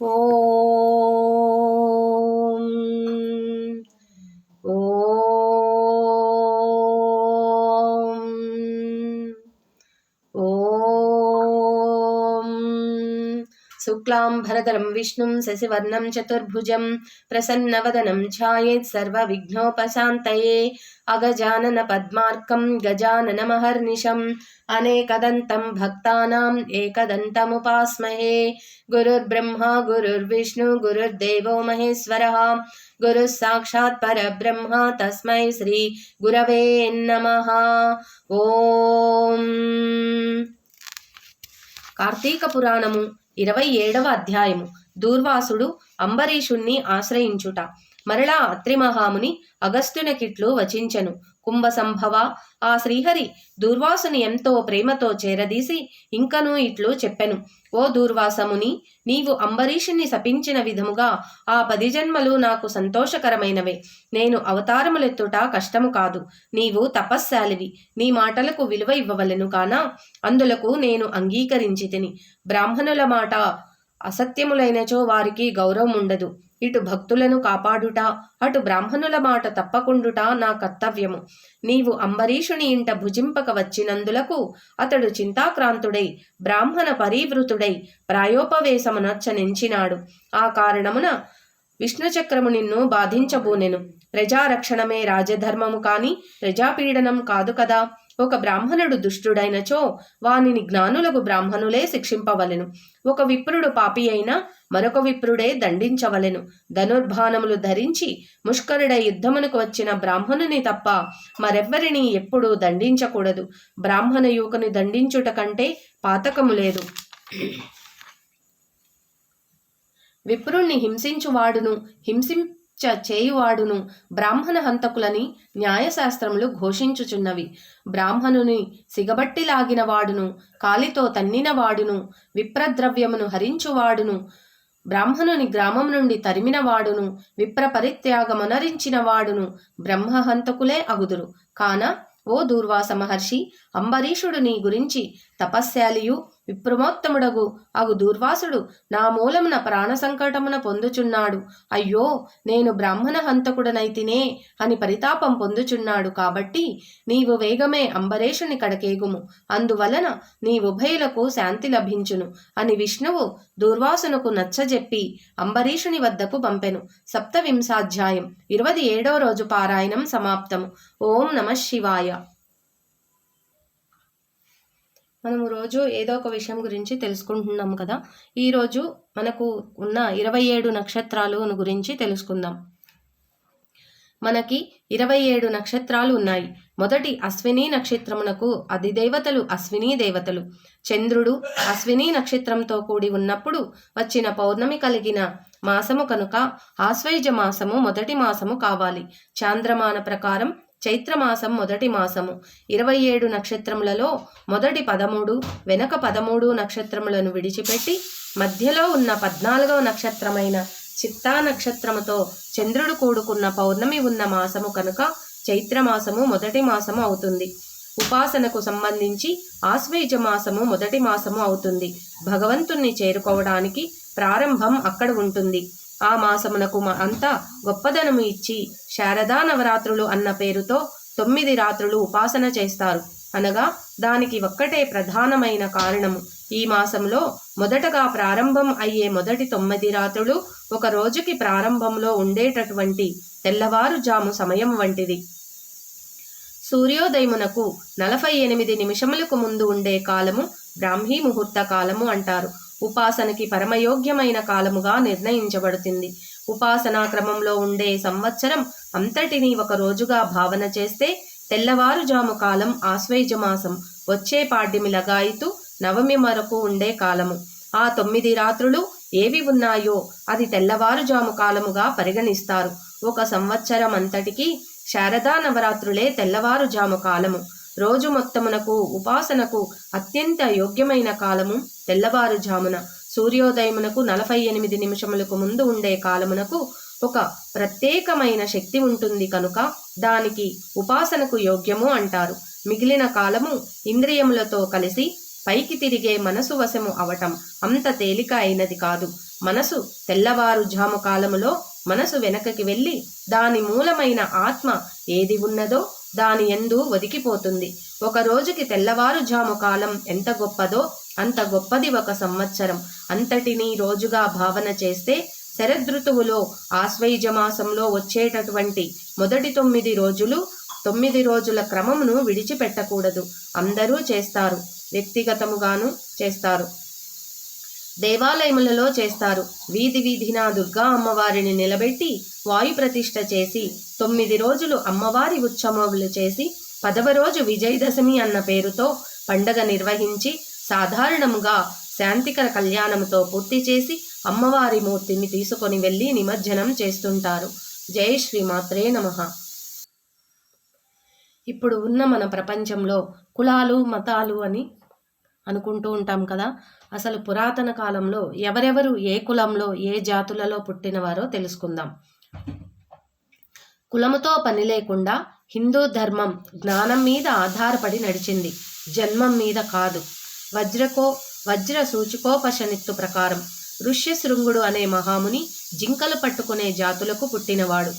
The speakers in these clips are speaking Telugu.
ఓం शुक्लां भरदरं विष्णुं शशिवर्णं चतुर्भुजं प्रसन्नवदनं ध्यायेत् सर्वविघ्नोपशान्तये अगजाननपद्मार्कं गजाननमहर्निशम् अनेकदन्तं भक्तानाम् एकदन्तमुपास्महे। गुरुर्ब्रह्मा, गुरुर्विष्णु, गुरुर्देवो महेश्वरः। गुरुः साक्षात् परब्रह्म, तस्मै श्रीगुरवे नमः। ओ కార్తీక పురాణము ఇరవై ఏడవ అధ్యాయము. దూర్వాసుడు అంబరీషుణ్ణి ఆశ్రయించుట. మరలా అత్రి మహాముని అగస్త్యునకిట్లు వచించెను. కుంభ సంభవ ఆ శ్రీహరి దూర్వాసుని ఎంతో ప్రేమతో చేరదీసి ఇంకనూ ఇట్లు చెప్పెను. ఓ దూర్వాసముని నీవు అంబరీషుని శపించిన విధముగా ఆ పది జన్మలు నాకు సంతోషకరమైనవే. నేను అవతారములెత్తుట కష్టము కాదు. నీవు తపస్శాలివి. నీ మాటలకు విలువ ఇవ్వవలెను కానా? అందులకు నేను అంగీకరించి తిని బ్రాహ్మణుల మాట అసత్యములైనచో వారికి గౌరవం ఉండదు ఇటు భక్తులను కాపాడుట అటు బ్రాహ్మణుల మాట తప్పకుండుట నా కర్తవ్యము. నీవు అంబరీషుని ఇంట భుజింపక వచ్చినందులకు అతడు చింతాక్రాంతుడై బ్రాహ్మణ పరీవృతుడై ప్రాయోపవేశమునచ్చనించినాడు ఆ కారణమున విష్ణుచక్రము నిన్ను బాధించబూనెను. ప్రజారక్షణమే రాజధర్మము కాని ప్రజాపీడనం కాదు కదా? ఒక బ్రాహ్మణుడు దుష్టుడైనచో వానిని జ్ఞానులకు బ్రాహ్మణులే శిక్షింపవలెను. ఒక విప్రుడు పాపి అయినా మరొక విప్రుడే దండించవలెను. ధనుర్బాణములు ధరించి ముష్కరుడై యుద్ధమునకు వచ్చిన బ్రాహ్మణుని తప్ప మరెవ్వరిని ఎప్పుడూ దండించకూడదు. బ్రాహ్మణ యువకుని దండించుట కంటే పాతకము లేదు. విప్రుణ్ణి హింసించువాడును. చ చేయువాడును. బ్రాహ్మణ హంతకులని న్యాయశాస్త్రములు ఘోషించుచున్నవి. బ్రాహ్మణుని సిగబట్టి లాగిన వాడును కాలితో తన్నిన వాడును విప్రద్రవ్యమును హరించువాడును బ్రాహ్మణుని గ్రామం నుండి తరిమిన వాడును విప్ర పరిత్యాగమనరించిన వాడును బ్రహ్మహంతకులే అగుదురు. కాన ఓ దూర్వాస మహర్షి అంబరీషుడు నీ గురించి తపస్శాలియు విప్రమోత్తముడగు అగు దూర్వాసుడు నా మూలమున ప్రాణ సంకటమున పొందుచున్నాడు. అయ్యో నేను బ్రాహ్మణ హంతకుడనైతినే అని పరితాపం పొందుచున్నాడు కాబట్టి నీవు వేగమే అంబరీషుని కడకేగుము. అందువలన నీ ఉభయులకు శాంతి లభించును అని విష్ణువు దూర్వాసునకు నచ్చజెప్పి అంబరీషుని వద్దకు పంపెను. సప్తవింశాధ్యాయం ఇరవై ఏడో రోజు పారాయణం సమాప్తము. ఓం నమ శివాయ. మనము రోజు ఏదో ఒక విషయం గురించి తెలుసుకుంటున్నాం కదా. ఈరోజు మనకు ఉన్న ఇరవై ఏడు నక్షత్రాలు గురించి తెలుసుకుందాం. మనకి ఇరవై ఏడు నక్షత్రాలు ఉన్నాయి. మొదటి అశ్విని నక్షత్రమునకు అధిదేవతలు అశ్విని దేవతలు. చంద్రుడు అశ్విని నక్షత్రంతో కూడి ఉన్నప్పుడు వచ్చిన పౌర్ణమి కలిగిన మాసము కనుక ఆశ్వైజ మాసము మొదటి మాసము కావాలి. చాంద్రమాన ప్రకారం చైత్రమాసం మొదటి మాసము. ఇరవై ఏడు నక్షత్రములలో మొదటి పదమూడు వెనక పదమూడు నక్షత్రములను విడిచిపెట్టి మధ్యలో ఉన్న పద్నాలుగవ నక్షత్రమైన చిత్తా నక్షత్రముతో చంద్రుడు కూడుకున్న పౌర్ణమి ఉన్న మాసము కనుక చైత్రమాసము మొదటి మాసము అవుతుంది. ఉపాసనకు సంబంధించి ఆశ్వేజ మాసము మొదటి మాసము అవుతుంది. భగవంతుణ్ణి చేరుకోవడానికి ప్రారంభం అక్కడ ఉంటుంది. ఆ మాసమునకు మా అంతా గొప్పదనము ఇచ్చి శారదా నవరాత్రులు అన్న పేరుతో తొమ్మిది రాత్రులు ఉపాసన చేస్తారు. అనగా దానికి ఒక్కటే ప్రధానమైన కారణము. ఈ మాసంలో మొదటగా ప్రారంభం అయ్యే మొదటి తొమ్మిది రాత్రులు ఒక రోజుకి ప్రారంభంలో ఉండేటటువంటి తెల్లవారుజాము సమయం వంటిది. సూర్యోదయమునకు నలభై ఎనిమిది నిమిషములకు ముందు ఉండే కాలము బ్రాహ్మీ ముహూర్త కాలము అంటారు. ఉపాసనకి పరమయోగ్యమైన కాలముగా నిర్ణయించబడుతుంది. ఉపాసనా క్రమంలో ఉండే సంవత్సరం అంతటిని ఒక రోజుగా భావన చేస్తే తెల్లవారుజాము కాలం ఆశ్వేజమాసం వచ్చే పాడ్యమి లగాయితూ నవమి వరకు ఉండే కాలము. ఆ తొమ్మిది రాత్రులు ఏవి ఉన్నాయో అది తెల్లవారుజాము కాలముగా పరిగణిస్తారు. ఒక సంవత్సరం అంతటికి శారదా నవరాత్రులే తెల్లవారుజాము కాలము. రోజు మొత్తమునకు ఉపాసనకు అత్యంత యోగ్యమైన కాలము తెల్లవారుజామున. సూర్యోదయమునకు నలభై ఎనిమిది నిమిషములకు ముందు ఉండే కాలమునకు ఒక ప్రత్యేకమైన శక్తి ఉంటుంది కనుక దానికి ఉపాసనకు యోగ్యము అంటారు. మిగిలిన కాలము ఇంద్రియములతో కలిసి పైకి తిరిగే మనసు వశము అవటం అంత తేలిక అయినది కాదు. మనసు తెల్లవారుజాము కాలములో మనసు వెనకకి వెళ్ళి దాని మూలమైన ఆత్మ ఏది ఉన్నదో దాని ఎందు ఒదికిపోతుంది ఒక రోజుకి తెల్లవారుజాము కాలం ఎంత గొప్పదో అంత గొప్పది ఒక సంవత్సరం. అంతటినీ రోజుగా భావన చేస్తే శరదృతువులో ఆశ్వయుజమాసంలో వచ్చేటటువంటి మొదటి తొమ్మిది రోజులు తొమ్మిది రోజుల క్రమమును విడిచిపెట్టకూడదు. అందరూ చేస్తారు. వ్యక్తిగతముగాను చేస్తారు. దేవాలయములలో చేస్తారు. వీధి వీధిన దుర్గా అమ్మవారిని నిలబెట్టి వాయు ప్రతిష్ఠ చేసి తొమ్మిది రోజులు అమ్మవారి ఉత్సవములు చేసి పదవ రోజు విజయదశమి అన్న పేరుతో పండగ నిర్వహించి సాధారణముగా శాంతికర కళ్యాణంతో పూర్తి చేసి అమ్మవారి మూర్తిని తీసుకొని వెళ్ళి నిమజ్జనం చేస్తుంటారు. జై శ్రీమాత్రే నమః. ఇప్పుడు ఉన్న మన ప్రపంచంలో కులాలు మతాలు అని అనుకుంటూ ఉంటాం కదా. అసలు పురాతన కాలంలో ఎవరెవరు ఏ కులంలో ఏ జాతులలో పుట్టినవారో తెలుసుకుందాం. కులముతో పని లేకుండా హిందూ ధర్మం జ్ఞానం మీద ఆధారపడి నడిచింది. జన్మం మీద కాదు. వజ్రకో వజ్ర సూచికోపశనిత్తు ప్రకారం ఋష్యశృంగుడు అనే మహాముని జింకలు పట్టుకునే జాతులకు పుట్టినవాడు.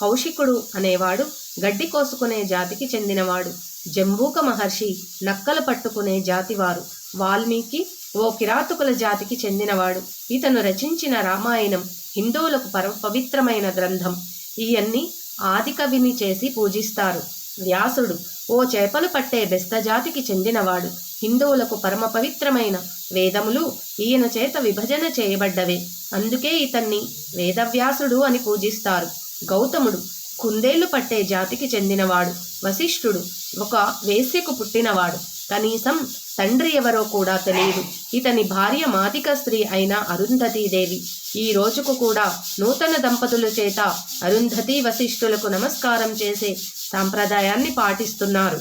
కౌశికుడు అనేవాడు గడ్డి కోసుకునే జాతికి చెందినవాడు. జంబూక మహర్షి నక్కలు పట్టుకునే జాతివారు. వాల్మీకి ఓ కిరాతకుల జాతికి చెందినవాడు. ఇతను రచించిన రామాయణం హిందువులకు పరమ పవిత్రమైన గ్రంథం. ఇవన్నీ ఆదికవిని చేసి పూజిస్తారు. వ్యాసుడు ఓ చేపలు పట్టే బెస్త జాతికి చెందినవాడు. హిందువులకు పరమ పవిత్రమైన వేదములు ఈయన చేత విభజన చేయబడ్డవే. అందుకే ఇతన్ని వేదవ్యాసుడు అని పూజిస్తారు. గౌతముడు కుందేళ్ళు పట్టే జాతికి చెందినవాడు. వశిష్ఠుడు ఒక వేశ్యకు పుట్టినవాడు. కనీసం తండ్రి ఎవరో కూడా తెలియదు. ఇతని భార్య మాదిక స్త్రీ అయిన అరుంధతీదేవి. ఈ రోజుకు కూడా నూతన దంపతుల చేత అరుంధతి వశిష్ఠులకు నమస్కారం చేసే సాంప్రదాయాన్ని పాటిస్తున్నారు.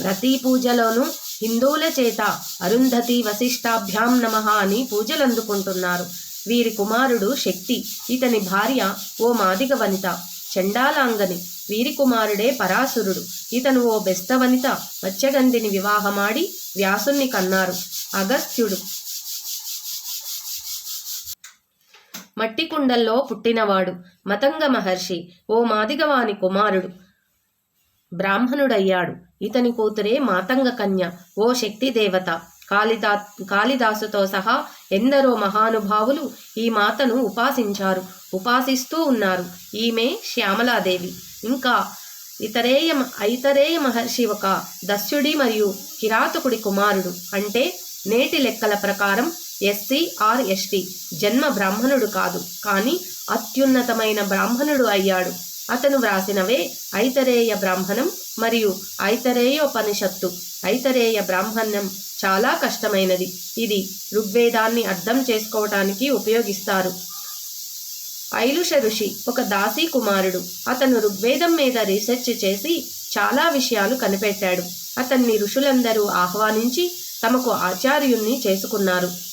ప్రతి పూజలోనూ హిందువుల చేత అరుంధతి వశిష్టాభ్యాం నమ అని పూజలు అందుకుంటున్నారు వీరి కుమారుడు శక్తి. ఇతని భార్య ఓ మాదిగ వనిత. చండాలాంగని. వీరి కుమారుడే పరాశురుడు. ఇతను ఓ బెస్త వనిత. మత్స్యగంధిని వివాహమాడి వ్యాసుణ్ణి కన్నారు. అగస్త్యుడు. మట్టి కుండల్లో పుట్టినవాడు. మతంగ మహర్షి. ఓ మాదిగవాని కుమారుడు. బ్రాహ్మణుడయ్యాడు. ఇతని కూతురే మాతంగ కన్య. ఓ శక్తి దేవత కాళిదా కాళిదాసుతో సహా ఎందరో మహానుభావులు ఈ మాతను ఉపాసించారు. ఉపాసిస్తూ ఉన్నారు. ఈమె శ్యామలాదేవి. ఇంకా ఇతరేయ ఐతరేయ మహర్షి ఒక దస్యుడి మరియు కిరాతకుడి కుమారుడు. అంటే నేటి లెక్కల ప్రకారం ఎస్సీ ఆర్ ఎస్టీ. జన్మ బ్రాహ్మణుడు కాదు. కానీ అత్యున్నతమైన బ్రాహ్మణుడు అయ్యాడు. అతను వ్రాసినవే ఐతరేయ బ్రాహ్మణం మరియు ఐతరేయోపనిషత్తు. ఐతరేయ బ్రాహ్మణ్యం చాలా కష్టమైనది. ఇది ఋగ్వేదాన్ని అర్థం చేసుకోవటానికి ఉపయోగిస్తారు. ఐలుష ఋషి ఒక దాసీ కుమారుడు. అతను ఋగ్వేదం మీద రీసెర్చ్ చేసి చాలా విషయాలు కనిపెట్టాడు. అతన్ని ఋషులందరూ ఆహ్వానించి తమకు ఆచార్యుణ్ణి చేసుకున్నారు.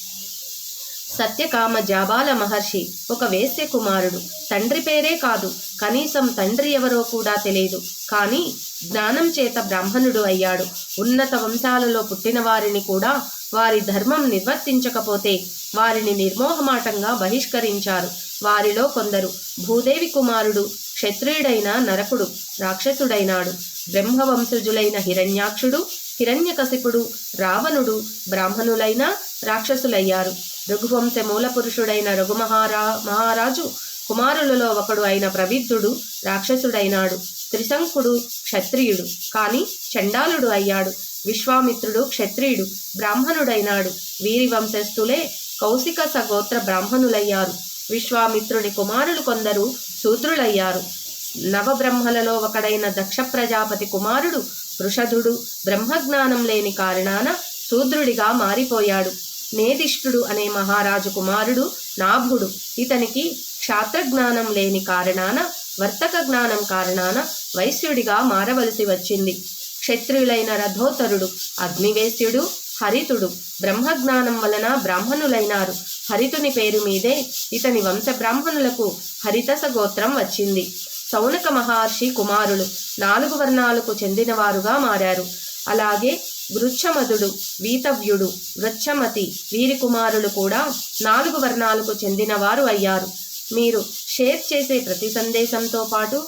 సత్యకామ జాబాల మహర్షి ఒక వేశ్య కుమారుడు. తండ్రి పేరే కాదు కనీసం తండ్రి ఎవరో కూడా తెలియదు. కానీ జ్ఞానం చేత బ్రాహ్మణుడు అయ్యాడు. ఉన్నత వంశాలలో పుట్టిన వారిని కూడా వారి ధర్మం నిర్వర్తించకపోతే వారిని నిర్మోహమాటంగా బహిష్కరించారు. వారిలో కొందరు భూదేవి కుమారుడు క్షత్రియుడైన నరకుడు రాక్షసుడైనాడు. బ్రహ్మవంశజులైన హిరణ్యాక్షుడు హిరణ్యకశిపుడు రావణుడు బ్రాహ్మణులైన రాక్షసులయ్యారు. రఘువంశ మూలపురుషుడైన రఘుమహారా మహారాజు కుమారులలో ఒకడు అయిన ప్రవిద్ధుడు రాక్షసుడైనాడు త్రిశంకుడు క్షత్రియుడు కాని చండాలుడు అయ్యాడు. విశ్వామిత్రుడు క్షత్రియుడు బ్రాహ్మణుడైనాడు. వీరి వంశస్థులే కౌశిక సగోత్ర బ్రాహ్మణులయ్యారు. విశ్వామిత్రుని కుమారులు కొందరు శూద్రులయ్యారు. నవబ్రహ్మలలో ఒకడైన దక్ష ప్రజాపతి కుమారుడు వృషధుడు బ్రహ్మజ్ఞానం లేని కారణాన శూద్రుడిగా మారిపోయాడు. మేధిష్ఠుడు అనే మహారాజు కుమారుడు నాభుడు. ఇతనికి క్షాత్రజ్ఞానం లేని కారణాన వర్తక జ్ఞానం కారణాన వైశ్యుడిగా మారవలసి వచ్చింది. క్షత్రియులైన రథోతరుడు అగ్నివేశ్యుడు హరితుడు బ్రహ్మజ్ఞానం వలన బ్రాహ్మణులైనారు. హరితుని పేరు మీదే ఇతని వంశ బ్రాహ్మణులకు హరితస గోత్రం వచ్చింది. సౌనక మహర్షి కుమారులు నాలుగు వర్ణాలకు చెందినవారుగా మారారు. అలాగే వృక్షమధుడు వీతవ్యుడు వృచ్చమతి వీరి కుమారులు కూడా నాలుగు వర్ణాలకు చెందినవారు అయ్యారు. మీరు షేర్ చేసే ప్రతి సందేశంతో పాటు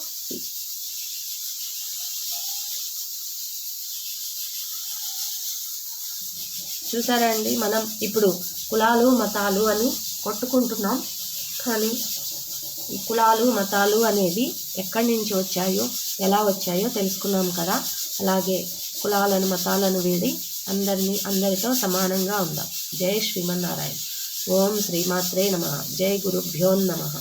చూసారా అండి? మనం ఇప్పుడు కులాలు మతాలు అని కొట్టుకుంటున్నాం. కానీ ఈ కులాలు మతాలు అనేవి ఎక్కడి నుంచి వచ్చాయో ఎలా వచ్చాయో తెలుసుకున్నాం కదా. అలాగే కులాలను మతాలను వీడి అందరినీ అందరితో సమానంగా ఉందాం. జై శ్రీమన్నారాయణ. ఓం శ్రీమాత్రే నమ. జై గురుభ్యో నమ.